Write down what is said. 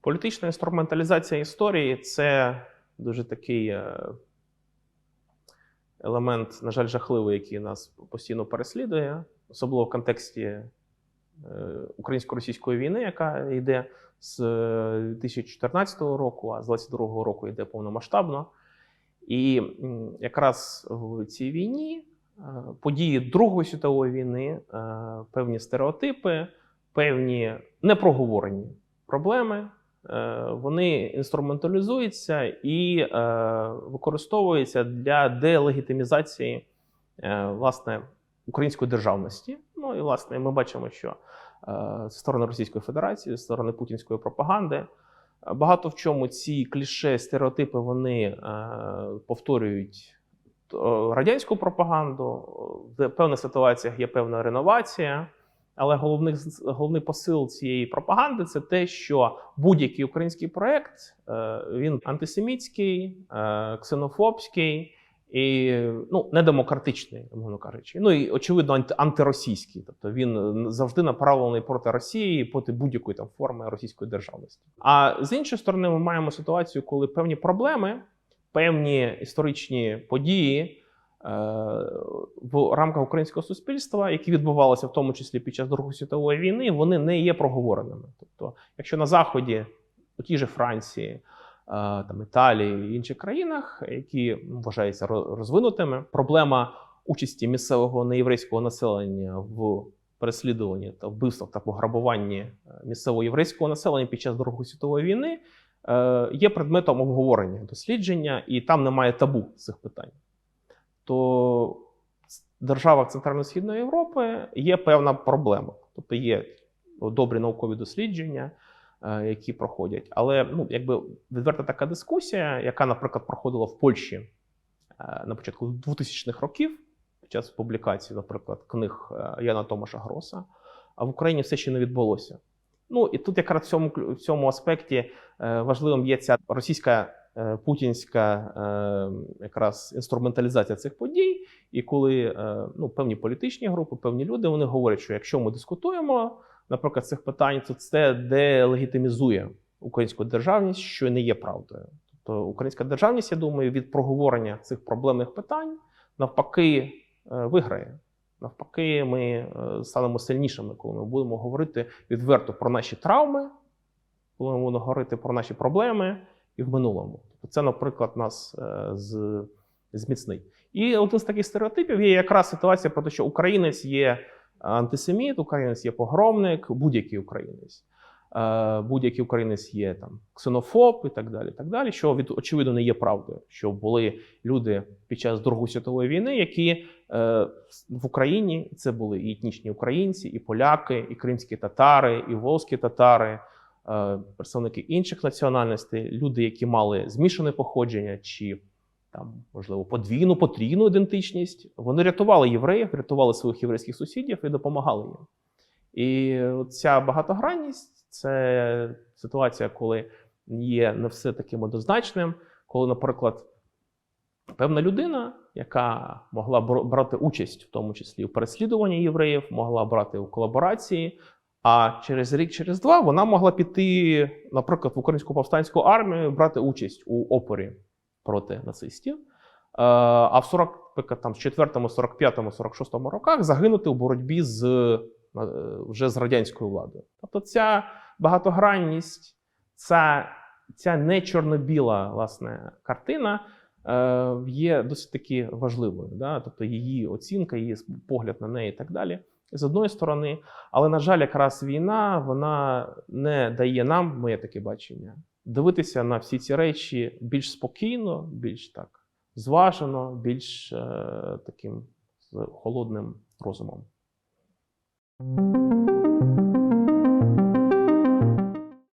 Політична інструменталізація історії це дуже такий е, елемент, на жаль, жахливий, який нас постійно переслідує, особливо в контексті е, українсько-російської війни, яка йде з е, 2014 року, а з 2022 року йде повномасштабно. І якраз в цій війні е, події Другої світової війни, е, певні стереотипи, певні непроговорені проблеми, е, вони інструменталізуються і е, використовуються для делегітимізації е, власне української державності. Ну і власне ми бачимо, що е, зі сторони Російської Федерації, зі сторони путінської пропаганди. е, Багато в чому ці кліше, стереотипи вони е, повторюють е, радянську пропаганду. В певних ситуаціях є певна реновація. Але головний, головний посил цієї пропаганди це те, що будь-який український проект е, він антисемітський, е, ксенофобський і ну, недемократичний, умовно кажучи. Ну і очевидно анти- антиросійський. Тобто він завжди направлений проти Росії, проти будь-якої там форми російської державності. А з іншої сторони, ми маємо ситуацію, коли певні проблеми, певні історичні події е, в рамках українського суспільства, які відбувалися в тому числі під час Другої світової війни, вони не є проговореними. Тобто, якщо на заході, у тій же Франції, е, там Італії і інших країнах, які вважаються ро- розвинутими, проблема участі місцевого неєврейського населення в переслідуванні та вбивствах та пограбуванні е, місцевого єврейського населення під час Другої світової війни є предметом обговорення, дослідження, і там немає табу цих питань. То в державах Центрально-Східної Європи є певна проблема. Тобто є добрі наукові дослідження, е, які проходять. Але ну, якби відверта така дискусія, яка, наприклад, проходила в Польщі е, на початку 2000-х років, під час публікації, наприклад, книг е, Яна Томаша Гроса, а в Україні все ще не відбулося. Ну і тут якраз в цьому, в цьому аспекті е, важливим є ця російська е, путінська е, якраз інструменталізація цих подій. І коли ну, певні політичні групи, певні люди вони говорять, що якщо ми дискутуємо, наприклад, цих питань, то це делегітимізує українську державність, що не є правдою. Тобто українська державність, я думаю, від проговорення цих проблемних питань навпаки виграє. Навпаки, ми е, станемо сильнішими, коли ми будемо говорити відверто про наші травми, коли ми будемо говорити про наші проблеми і в минулому. Тобто це, наприклад, нас е, з, зміцнить. І один з таких стереотипів є якраз ситуація про те, що українець є антисеміт, українець є погромник, будь-який українець. Е, Будь-який українець є там ксенофоб і так далі. Так далі, що від очевидно не є правдою, що були люди під час Другої світової війни, які е, в Україні це були і етнічні українці, і поляки, і кримські татари, і волзькі татари, е, представники інших національностей, люди, які мали змішане походження чи там, можливо, подвійну, потрійну ідентичність. Вони рятували євреїв, рятували своїх єврейських сусідів і допомагали їм. І ця багатогранність це ситуація, коли є не все таким однозначним, коли, наприклад, певна людина, яка могла брати участь, в тому числі у переслідуванні євреїв, могла брати у колаборації. А через рік, через два вона могла піти, наприклад, в українську повстанську армію, брати участь у опорі проти нацистів. Е, А в 40, наприклад, там, в 4, 45, 46 роках загинути у боротьбі з вже з радянською владою. Тобто ця багатогранність, ця, ця не чорно-біла власне картина е, є досить таки важливою. Да? Тобто її оцінка, її погляд на неї і так далі. З одної сторони, але на жаль, якраз війна вона не дає нам, моє таке бачення, дивитися на всі ці речі більш спокійно, більш так зважено, більш е, таким холодним розумом. Thank you.